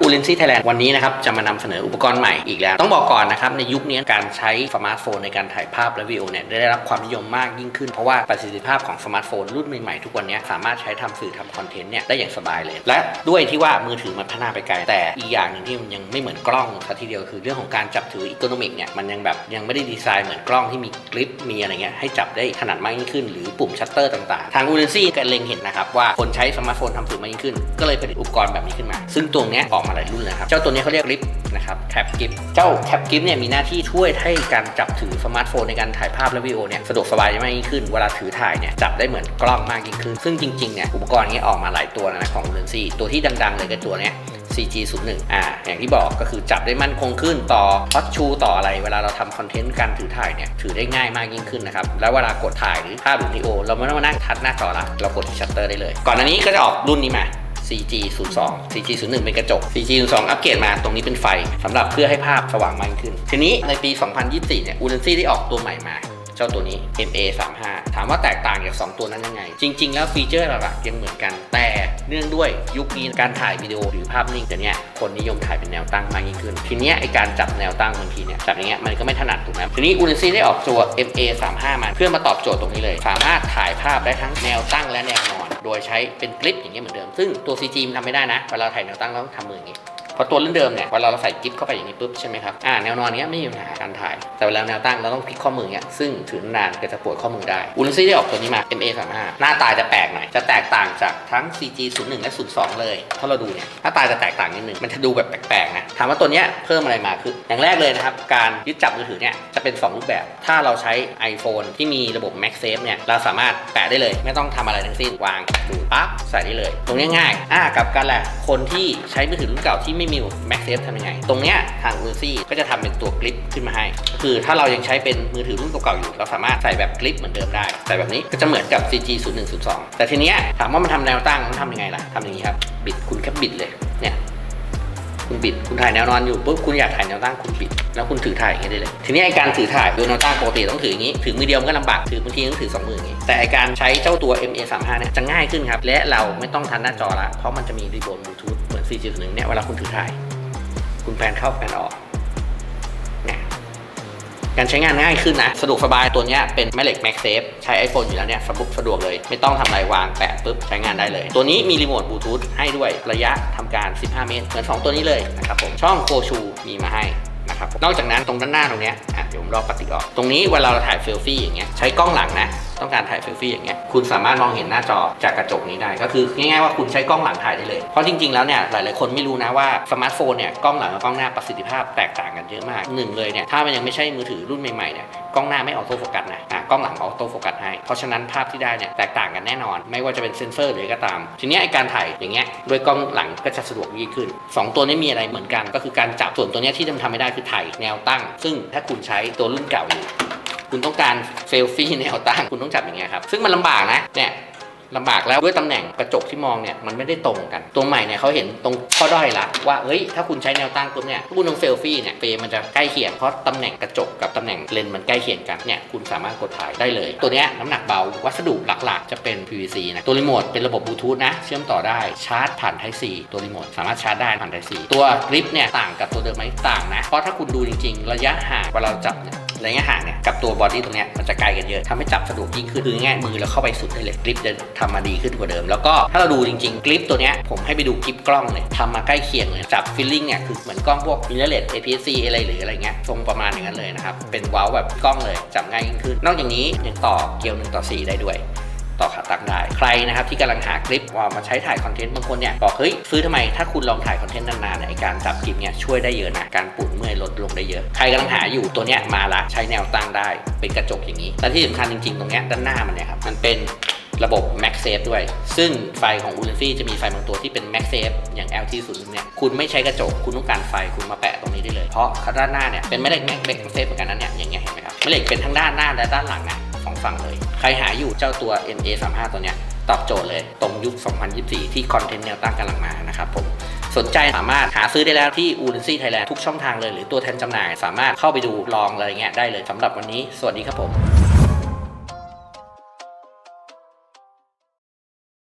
อูเลนซี่ไทยแลนด์วันนี้นะครับจะมานำเสนออุปกรณ์ใหม่อีกแล้ว ต้องบอกก่อนนะครับในยุคนี้การใช้สมาร์ทโฟนในการถ่ายภาพและวิดีโอเนี่ยได้รับความนิยมมากยิ่งขึ้นเพราะว่าประสิทธิภาพของสมาร์ทโฟนรุ่นใหม่ๆทุกวันนี้สามารถใช้ทำสื่อทำคอนเทนต์เนี่ยได้อย่างสบายเลย และด้วยที่ว่ามือถือมันพัฒนาไปไกลแต่อีกอย่างหนึ่งที่มันยังไม่เหมือนกล้องซะทีเดียวคือเรื่องของการจับถืออีโคโนมิกเนี่ยมันยังแบบยังไม่ได้ดีไซน์เหมือนกล้องที่มีกริปมีอะไรเงี้ยให้จับได้ถนัดมากยิ่งขึ้น หรือปุ่มชัตเตอร์ต่างๆ ทางอูเลนซี่ก็เล็งเห็นนะครับว่าคนใช้สมาร์ทโฟนทำสื่อมากยิ่งขึ้น ก็เลยผลิตอุปกรณ์แบบนี้ขึ้นมา ซึ่งตัวเนี้ยออกมาหลายรุ่นเลยครับ เจ้าตัวนี้เขาเรียกลิฟนะครับแท็บกิฟเจ้าแท็บกิฟเนี่ยมีหน้าที่ช่วยให้การจับถือสมาร์ทโฟนในการถ่ายภาพและวิดีโอเนี่ยสะดวกสบายมากยิ่งขึ้น เวลาถือถ่ายเนี่ยจับได้เหมือนกล้องมากยิ่งขึ้น ซึ่งจริงๆเนี่ยอุปกรณ์นี้ออกมาหลายตัวนะของเลนซี่ตัวที่ดังๆ เลยก็ตัวเนี้ย CG 0 1 อ่า อย่างที่บอกก็คือจับได้มั่นคงขึ้นต่อฮอตชูต่ออะไร เวลาเราทำคอนเทนต์การถือถ่ายเนี่ย ถือได้ง่ายมากยิ่งขึ้นนะครับ แล้วเวลากดถ่ายหรือภาพหรือวิดีโอ เราไม่ต้องมานั่งทัดหน้าจอละ เรากดที่ชัตเตอร์ได้เลย ก่อนอันนี้ก็จะออกรุ่นนี้มา CG 0 2 CG 0 1เป็นกระจก CG 0 2อัปเกรดมาตรงนี้เป็นไฟสำหรับเพื่อให้ภาพสว่างมากขึ้น ทีนี้ในปี 2024 เนี่ยอูเ n นซี่ได้ออกตัวใหม่มาเจ้าตัวนี้ MA 3 5 ถามว่าแตกต่างจาก 2 ตัวนั้นยังไง จริง ๆ แล้วฟีเจอร์หลักๆยังเหมือนกัน แต่ เนื่องด้วยยุคนี้การถ่ายวิดีโอหรือภาพนิ่งเดี๋ยวนี้คนนิยมถ่ายเป็นแนวตั้งมากยิ่งขึ้น ทีเนี้ยไอการจับแนวตั้งบางทีเนี่ยจับอย่างเงี้ยมันก็ไม่ถนัดถูกไหมทีนี้อูเ n นซี่ได้ออกตัว MA 3 5มาเพื่อมาตอบโจทย์ตรงนี้เลย สามารถถ่ายภาพได้ทั้งแนวตั้งและแนวนอน โดยใช้เป็นกลิปอย่างเงี้ยเหมือนเดิม ซึ่งตัว CG มันทำไม่ได้นะเวลาถ่ายแนวตั้งเราต้องทำมืออย่างเงี้ย เพราะตัวรุ่นเดิมเนี่ยเวลาเราใส่กิฟเข้าไปอย่างนี้ปุ๊บใช่ไหมครับอ่าแนวนอนเนี้ยไม่มีปัญหาการถ่าย แต่เวลาแนวตั้งเราต้องพลิกข้อมือเนี้ยซึ่งถือนานก็จะปวดข้อมือได้อูลิซี่ได้ออกตัวนี้มา MA 3 5หน้าตาจะแปลกหน่อยจะแตกต่างจากทั้ง CG 0 1และ0 2 เลยถ้าเราดูเนี่ยหน้าตาจะแตกต่างนิดนึงมันจะดูแบบแปลกๆนะถามว่าตัวเนี้ยเพิ่มอะไรมาคืออย่างแรกเลยนะครับการยึดจับมือถือเนี่ยจะเป็น 2 รูปแบบ ถ้าเราใช้ iPhone ที่มีระบบ MagSafe เนี่ยเราสามารถแปะได้เลยไม่ต้องทำอะไรทั้งสิ้นวางดูปั๊บใส่ได้เลย ตรงนี้ง่ายอ่ากับกันแหละคนที่ใช้มือถือรุ่นเก่าที่ไม่มี MagSafe ทำยังไง ตรงเนี้ยทางอูซี่ก็จะทำเป็นตัวคลิปขึ้นมาให้ คือถ้าเรายังใช้เป็นมือถือรุ่นเก่าๆอยู่ เราสามารถใส่แบบคลิปเหมือนเดิมได้ใส่แบบนี้ก็จะเหมือนกับ CG 0 1 0 2แต่ทีเนี้ยถามว่ามันทำแนวตั้งมันทำยังไงล่ะทำอย่างนี้ครับ บิดคุณแค่บิดเลยเนี่ยคุณบิด คุณถ่ายแนวนอนอยู่ปุ๊บคุณอยากถ่ายแนวตั้งคุณบิด แล้วคุณถือถ่ายอย่างนี้ได้เลย ทีนี้ไอการถือถ่ายโดยแนวตั้งปกติต้องถืออย่างนี้ ถือมือเดียวมันก็ลำบาก ถือบางทีต้องถือสองมืออย่างนี้ แต่ไอการใช้เจ้าตัว MA 3 5 เนี่ยจะง่ายขึ้นครับ และเราไม่ต้องทันหน้าจอละ เพราะมันจะมีรีโมทบลูทูธ 4.1เนี่ยเวลาคุณถือถ่าย คุณแพนเข้าแพนออกเนี่ยการใช้งานง่ายขึ้นนะ สะดวกสบายตัวนี้เป็นแม่เหล็ก MagSafe ใช้ iPhone อยู่แล้วเนี่ยสะดวกสะดวกเลย ไม่ต้องทำไรวางแปะปุ๊บใช้งานได้เลย ตัวนี้มีรีโมทบลูทูธให้ด้วยระยะทำการ 15 เมตร เหมือน 2 ตัวนี้เลยนะครับผมช่องโคชูมีมาให้นะครับนอกจากนั้นตรงด้านหน้าตรงเนี้ยอะเดี๋ยวผมลอกปฏิออก ตรงนี้เวลาเราถ่ายเซลฟี่อย่างเงี้ยใช้กล้องหลังนะ ต้องการถ่ายเซลฟี่อย่างเงี้ยคุณสามารถมองเห็นหน้าจอจากกระจกนี้ได้ ก็คือง่ายๆว่าคุณใช้กล้องหลังถ่ายได้เลย เพราะจริงๆแล้วเนี่ยหลายๆคนไม่รู้นะว่าสมาร์ทโฟนเนี่ยกล้องหลังกับกล้องหน้าประสิทธิภาพแตกต่างกันเยอะมากหนึ่งเลยเนี่ยถ้ามันยังไม่ใช่มือถือรุ่นใหม่ๆเนี่ยกล้องหน้าไม่ออโต้โฟกัสนะอะกล้องหลังออโต้โฟกัสให้ เพราะฉะนั้นภาพที่ได้เนี่ยแตกต่างกันแน่นอน ไม่ว่าจะเป็นเซนเซอร์หรือะไรก็ตาม ทีนี้ไอการถ่ายอย่างเงี้ยด้วยกล้องหลังก็จะสะดวกยิ่งขึ้นสองตัวนี้มีอะไรเหมือนกัน ก็คือการจับส่วนตัวเนี้ที่ทำไม่ได้คือถ่ายแนวตั้ง ซึ่งถ้าคุณใช้ตัวรุ่นเก่าอยู่ คุณต้องการเซลฟี่แนวตั้งคุณต้องจับอย่างเงี้ยครับ ซึ่งมันลำบากนะเนี่ยลำบากแล้วด้วยตำแหน่งกระจกที่มองเนี่ยมันไม่ได้ตรงกัน ตัวใหม่เนี่ยเขาเห็นตรงข้อด้อยละว่าเฮ้ยถ้าคุณใช้แนวตั้งปุ๊บเนี่ยถ้าคุณต้องเซลฟี่เนี่ยเฟรมมันจะใกล้เคียงเพราะตำแหน่งกระจกกับตำแหน่งเลนส์มันใกล้เคียงกันเนี่ยคุณสามารถกดถ่ายได้เลย ตัวเนี้ยน้ำหนักเบาวัสดุหลักๆ จะเป็น PVC นะตัวรีโมทเป็นระบบบลูทูธนะเชื่อมต่อได้ชาร์จผ่าน Type C ตัวรีโมทสามารถชาร์จได้ผ่าน Type C ตัวกริปเนี่ยต่างกับตัวเดิมไหมต่างนะเพราะถ้าคุณดูจริง ๆ ระยะห่างเวลาเราจับเนี่ย ระยะห่างเนี่ยกับตัวบอดี้ตรงเนี้ยมันจะไกลกันเยอะทำให้จับสะดวกยิ่งขึ้นคือง่ายมือเราเข้าไปสุดได้เลยกริปจะทำมาดีขึ้นกว่าเดิม แล้วก็ถ้าเราดูจริงๆกริปตัวเนี้ยผมให้ไปดูกริปกล้องเลยทำมาใกล้เคียงเลยจับฟิลลิ่งเนี่ยคือเหมือนกล้องพวกมิเรเลต APS-C อะไรหรืออะไรเงี้ยทรงประมาณอย่างนั้นเลยนะครับเป็นว้าแบบกล้องเลยจับง่ายยิ่งขึ้น นอกจากนี้ยังต่อเกลียว1ต่อ4ได้ด้วย นะครับที่กำลังหาคลิปว่ามาใช้ถ่ายคอนเทนต์บางคนเนี่ยบอกเฮ้ยซื้อทำไมถ้าคุณลองถ่ายคอนเทนต์นานๆเนี่ยไอการจับคลิปเนี่ยช่วยได้เยอะนะการปวดเมื่อยลดลงได้เยอะ ใครกำลังหาอยู่ตัวเนี้ยมาละใช้แนวตั้งได้เป็นกระจกอย่างนี้และที่สำคัญจริงๆ ตรงเนี้ยด้านหน้ามันเนี่ยครับมันเป็นระบบ MagSafe ด้วย ซึ่งไฟของ u l e n f y จะมีไฟบางตัวที่เป็น MagSafe อย่าง LT 0 1เนี่ย คุณไม่ใช้กระจก คุณต้องการไฟ คุณมาแปะตรงนี้ได้เลย เพราะด้านหน้าเนี่ย เป็นแม่เหล็ก MagSafe เหมือนกันนะเนี่ย อย่างเงี้ยเห็นไหมครับแม่เหล็กเป็นทั้งด้านหน้าและด้านหลังนะสองฝั่งเลย ใครหาอยู่เจ้าตัว NA 3 5 ตัวเนี้ย ตอบโจทย์เลยตรงยุค 2024 ที่คอนเทนต์แนวตั้งกำลังมานะครับผมสนใจสามารถหาซื้อได้แล้วที่อู n นซี่ไทยแลนด์ทุกช่องทางเลย หรือตัวแทนจำหน่ายสามารถเข้าไปดูลองอะไรเงี้ยได้เลยสำหรับวันนี้ สวัสดีครับผม